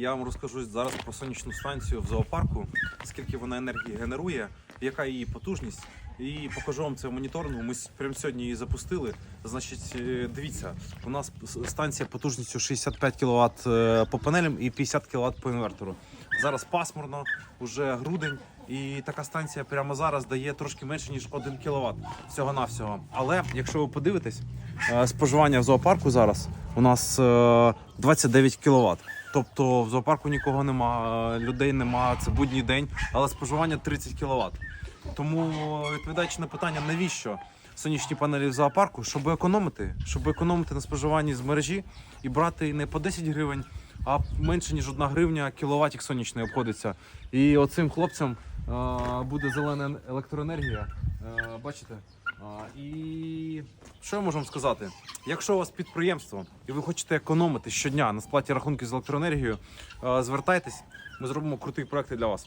Я вам розкажу зараз про сонячну станцію в зоопарку, скільки вона енергії генерує, яка її потужність. І покажу вам це в моніторингу. Ми прямо сьогодні її запустили. Значить, е, дивіться, у нас станція потужністю 65 кВт по панелям і 50 кВт по інвертору. Зараз пасмурно, вже грудень, і така станція прямо зараз дає трошки менше ніж 1 кВт всього навсього. Але якщо ви подивитесь, е, споживання в зоопарку зараз у нас е, 29 кВт. Тобто в зоопарку нікого нема, е, людей нема, це будній день, але споживання 30 кВт. Тому відповідаючи на питання, навіщо сонячні панелі в зоопарку, щоб економити, щоб економити на споживанні з мережі і брати не по 10 гривень, а менше ніж 1 гривня кіловатік сонячної обходиться. І оцим хлопцям е, буде зелена електроенергія. Е, бачите? А, і що я можу сказати? Якщо у вас підприємство і ви хочете економити щодня на сплаті рахунків з електроенергією, е, звертайтесь, ми зробимо круті проекти для вас.